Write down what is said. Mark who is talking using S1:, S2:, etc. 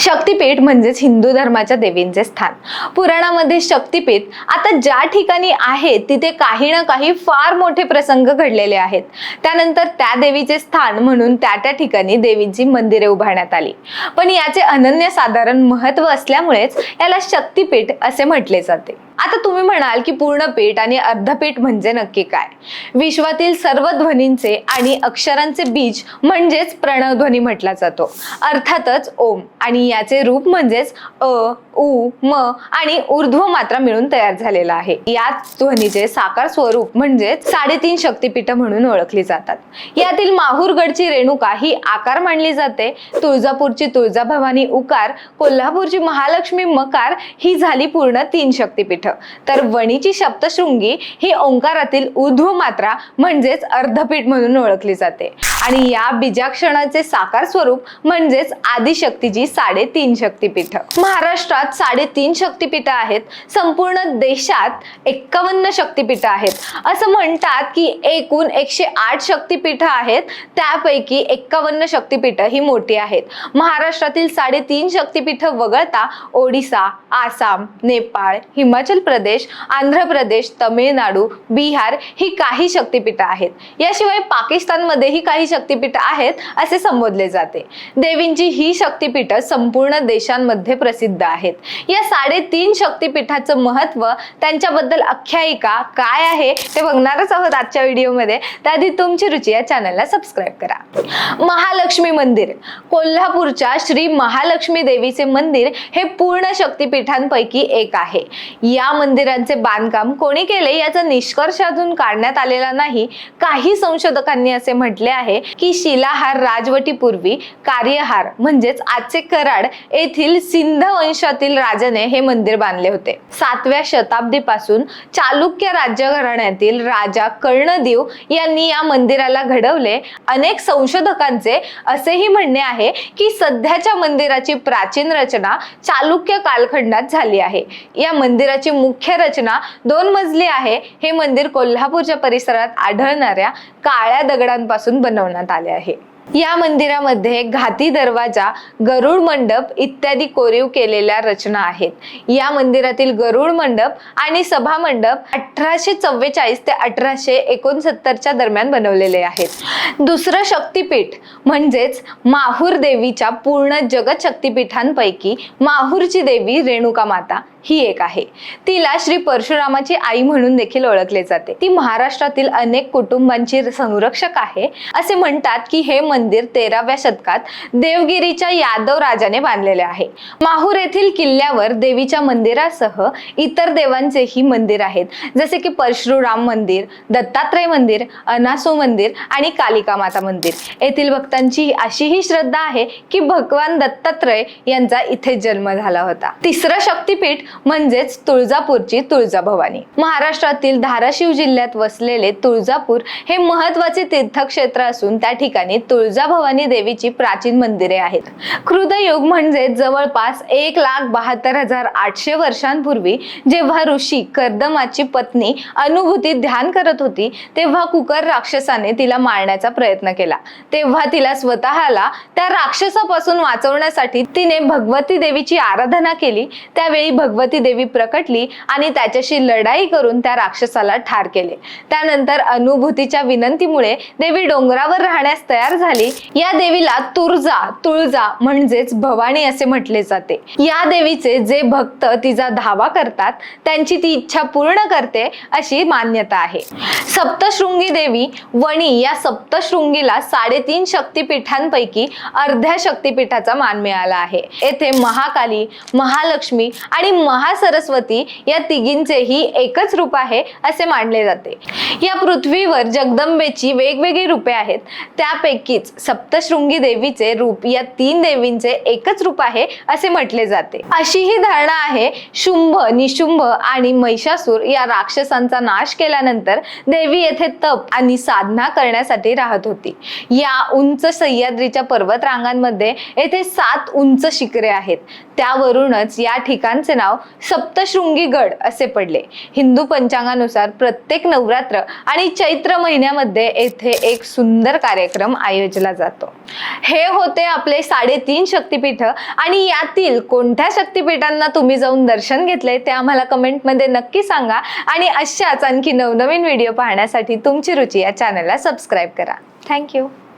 S1: शक्तिपीठ म्हणजेच हिंदू धर्माच्या देवींचे स्थान. पुराणामध्ये शक्तिपीठ आता ज्या ठिकाणी आहे तिथे काही ना काही फार मोठे प्रसंग घडलेले आहेत. त्यानंतर त्या देवीचे स्थान म्हणून त्या त्या ठिकाणी देवींची मंदिरे उभारण्यात आली. पण याचे अनन्यसाधारण महत्त्व असल्यामुळेच याला शक्तिपीठ असे म्हटले जाते. आता तुम्ही म्हणाल की पूर्ण पीठ आणि अर्धपीठ म्हणजे नक्की काय? विश्वातील सर्व ध्वनींचे आणि अक्षरांचे बीज म्हणजेच प्रणवध्वनी म्हटला जातो. अर्थातच ओम आणि याचे रूप म्हणजेच अ उ म आणि ऊर्ध्व मात्रा मिळून तयार झालेला आहे. याच ध्वनीचे साकार स्वरूप म्हणजेच साडेतीन शक्तीपीठ म्हणून ओळखली जातात. यातील माहूरगडची रेणुका ही आकार मानली जाते. तुळजापूरची तुळजाभवानी उकार कोल्हापूरची महालक्ष्मी मकार ही झाली पूर्ण तीन शक्तीपीठ. तर वणीची शब्दशृंगी ही ओंकारातील उध्व मात्रा म्हणजेच अर्धपीठ म्हणून ओळखली जाते. आणि या बीजाक्षणाचे साकार स्वरूप म्हणजेच आदिशक्तीची साडेतीन शक्तिपीठ. महाराष्ट्रात साडेतीन शक्तिपीठ आहेत. संपूर्ण देशात एक्कावन्न शक्तिपीठ आहेत. असं म्हणतात की एकूण एकशे आठ शक्तिपीठ आहेत. त्यापैकी एक्कावन्न शक्तिपीठ ही मोठी आहेत. महाराष्ट्रातील साडेतीन शक्तिपीठ वगळता ओडिसा आसाम नेपाळ हिमाचल प्रदेश आंध्र प्रदेश तमिळनाडू बिहार ही काही शक्तिपीठ आहेत. याशिवाय पाकिस्तानमध्येही काही शक्तिपीठ आहेत असे संबोधले जाते. देवींची ही शक्तिपीठ संपूर्ण देशांमध्ये प्रसिद्ध आहेत. या साडेतीन शक्तिपीठाचं महत्त्व त्यांच्याबद्दल आख्यायिका काय आहे ते बघणारच आहोत आजच्या व्हिडिओमध्ये. त्याआधी तुमची रुची या चॅनलला सबस्क्राईब करा. महालक्ष्मी मंदिर. कोल्हापूरच्या श्री महालक्ष्मी देवीचे मंदिर हे पूर्ण शक्तिपीठांपैकी एक आहे. या मंदिरांचे बांधकाम कोणी केले याचा निष्कर्ष अजून काढण्यात आलेला नाही. काही संशोधकांनी असे म्हटले आहे की शिलाहार राजवटीपूर्वी कार्यहार म्हणजेच आजचे कराड येथील सिंध वंशातील राजाने हे मंदिर बांधले होते. सातव्या शताब्दीपासून चालुक्य राज्य घराण्यातील राजा कर्णदेव यांनी या मंदिराला घडवले. अनेक संशोधकांचे असेही म्हणणे आहे की सध्याच्या मंदिराची प्राचीन रचना चालुक्य कालखंडात झाली आहे. या मंदिराची मुख्य रचना दोन मजली आहे. हे मंदिर कोल्हापूरच्या परिसरात आढळणाऱ्या काळ्या दगडांपासून बनवण्यात आले आहे. या मंदिरामध्ये घाती दरवाजा गरुड मंडप इत्यादी कोरीव केलेल्या रचना आहेत. या मंदिरातील गरुड मंडप आणि सभा मंडप अठराशे चव्वेचाळीस ते अठराशे एकोणसत्तरच्या दरम्यान बनवलेले आहेत. दुसरं शक्तीपीठ म्हणजेच माहूर देवीच्या पूर्ण जगत शक्तीपीठांपैकी माहूरची देवी रेणुका माता ही एक आहे. तिला श्री परशुरामाची आई म्हणून देखील ओळखले जाते. ती महाराष्ट्रातील अनेक कुटुंबांची संरक्षक आहे. असे म्हणतात की हे मंदिर तेराव्या शतकात देवगिरीच्या यादव राजाने बांधलेले आहे. माहूर येथील किल्ल्यावर देवीच्या मंदिरासह इतर देवांचेही मंदिर आहेत. जसे की परशुराम मंदिर दत्तात्रय मंदिर अनासो मंदिर आणि कालिका माता मंदिर. येथील भक्तांची अशीही श्रद्धा आहे की भगवान दत्तात्रय यांचा इथे जन्म झाला होता. तिसरं शक्तिपीठ म्हणजेच तुळजापूरची तुळजाभवानी. महाराष्ट्रातील धाराशिव जिल्ह्यात वसलेले तुळजापूर हे महत्त्वाचे तीर्थक्षेत्र असून त्या ठिकाणी तुळजाभवानी देवीची प्राचीन मंदिरे आहेत. कृतयुग म्हणजे जवळपास एक लाख बहात्तर हजार आठशे वर्षांपूर्वी जेव्हा ऋषी कर्दमाची पत्नी अनुभूती ध्यान करत होती तेव्हा कुकर राक्षसाने तिला मारण्याचा प्रयत्न केला. तेव्हा तिला स्वतःला त्या राक्षसापासून वाचवण्यासाठी तिने भगवती देवीची आराधना केली. त्यावेळी भगवती देवी प्रकटली आणि त्याच्याशी लढाई करून त्या राक्षसाला ठार केले. त्यानंतर अनुभूतीच्या विनंतीमुळे देवी डोंगरावर राहण्यास तयार झाली. या देवीला तुरजा तुळजा म्हणजेच भवानी असे म्हटले जाते. या देवीचे जे भक्त तिचा धावा करतात त्यांची ती इच्छा पूर्ण करते अशी मान्यता आहे. सप्तशृंगी देवी वणी या सप्तशृंगीला साडेतीन शक्तिपीठांपैकी अर्ध्या शक्तिपीठाचा मान मिळाला आहे. येथे महाकाली महालक्ष्मी आणि महासरस्वती या तिघींचेही एकच रूप आहे असे मानले जाते. या पृथ्वीवर जगदंबेची वेगवेगळी रूपे आहेत. त्यापैकी त्यापैकीच सप्तशृंगी देवीचे रूप या तीन देवींचे एकच रूप आहे असे म्हटले जाते. अशी ही धारणा आहे शुंभ निशुंभ आणि महिषासूर या राक्षसांचा नाश केल्यानंतर देवी येथे तप आणि साधना करण्यासाठी राहत होती. या उंच सह्याद्रीच्या पर्वत रांगांमध्ये येथे सात उंच शिखरे आहेत. त्यावरूनच या ठिकाणचे नाव सप्तशृंगी गड असे पडले. हिंदू पंचांगानुसार प्रत्येक नवरात्र आणि चैत्र महिन्यामध्ये येथे एक सुंदर कार्यक्रम आयोजित पूजला जातो. हे होते आपले साडेतीन शक्तिपीठ आणि यातील कोणत्या शक्तिपीठांना तुम्ही जाऊन दर्शन घेतले ते आम्हाला कमेंटमध्ये नक्की सांगा आणि अशाच आणखी नवनवीन व्हिडिओ पाहण्यासाठी तुमची रुची या चॅनलला सबस्क्राईब करा. थँक्यू